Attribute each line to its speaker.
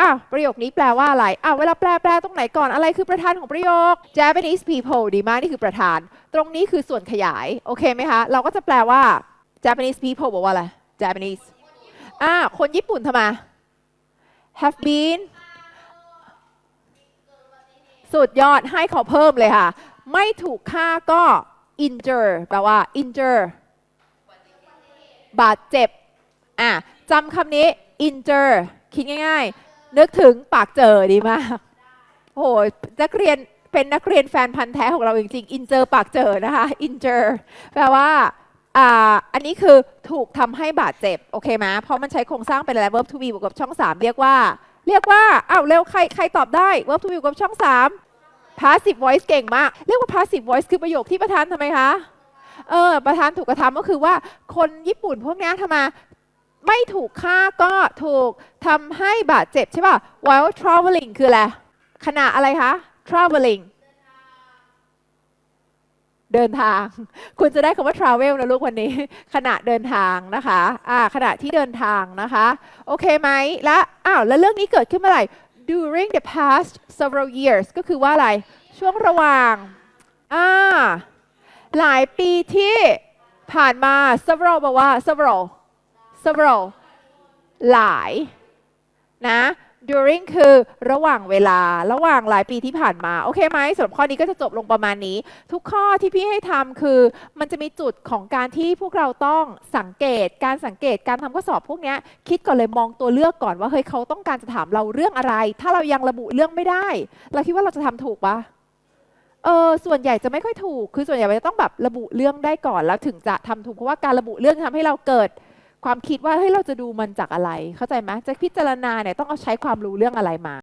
Speaker 1: อ้าวประโยคนี้แปลว่าอะไรอ้าวเวลาแปลแปลตรงไหนก่อนอะไรคือประธานของประโยค Japanese people ดีมากนี่คือประธาน ตรงนี้คือส่วนขยายโอเคไหมคะ เราก็จะแปลว่า Japanese people บอกว่าอะไร Japanese อ่าคนญี่ปุ่นทำไม have been สุดยอดให้เขาเพิ่มเลยค่ะ ไม่ถูกฆ่าก็ injure แปลว่า injure บาดเจ็บอะจำคำนี้ injure คิดง่ายๆ นึกถึงปากเจอดีมากโอ้โหนักเรียนเป็นนักเรียนแฟนพันธ์แท้ของเราจริงๆ injure ปากเจอนะคะ injure แปลว่าอ่าอันนี้คือถูกทำให้บาดเจ็บ โอเคไหมเพราะมันใช้โครงสร้างเป็นอะไร verb to be บวกกับช่อง 3 เรียกว่า เรียกว่าอ้าวเร็วใครใครตอบได้ verb to be บวกกับช่อง 3 passive voice เก่งมาก เรียกว่า passive voice คือประโยคที่ประธานทำไมคะ เออ ประธานถูกกระทำก็คือว่าคนญี่ปุ่นพวกนี้ทำไม ไม่ถูกฆ่าก็ถูกทำให้บาดเจ็บใช่ป่ะ while traveling คืออะไรขณะอะไรคะ traveling เดินทาง คุณจะได้คำว่า travel นะลูกวันนี้ ขณะเดินทางนะคะอ่าขณะที่เดินทางนะคะ โอเคไหมและอ้าวแล้วเรื่องนี้เกิดขึ้นเมื่อไหร่ during the past several years ก็คือว่าอะไร ช่วงระหว่างอ่าหลายปีที่ผ่านมา several บอกว่า several several หลายนะ during คือระหว่างเวลาระหว่างหลายปีที่ผ่านมา โอเคไหมสำหรับข้อนี้ก็จะจบลงประมาณนี้ ทุกข้อที่พี่ให้ทำคือ มันจะมีจุดของการที่พวกเราต้องสังเกต การสังเกตการทำข้อสอบพวกนี้คิดก่อนเลยมองตัวเลือกก่อนว่าเฮ้ยเขาต้องการจะถามเราเรื่องอะไร ถ้าเรายังระบุเรื่องไม่ได้ เราคิดว่าเราจะทำถูกปะเออส่วนใหญ่จะไม่ค่อยถูก คือส่วนใหญ่จะต้องแบบระบุเรื่องได้ก่อนแล้วถึงจะทำถูกเพราะว่าการระบุเรื่องทำให้เราเกิด ความคิดว่าเฮ้ยเราจะดูมันจากอะไร เข้าใจไหมจะพิจารณาเนี่ยต้องเอาใช้ความรู้เรื่องอะไรมา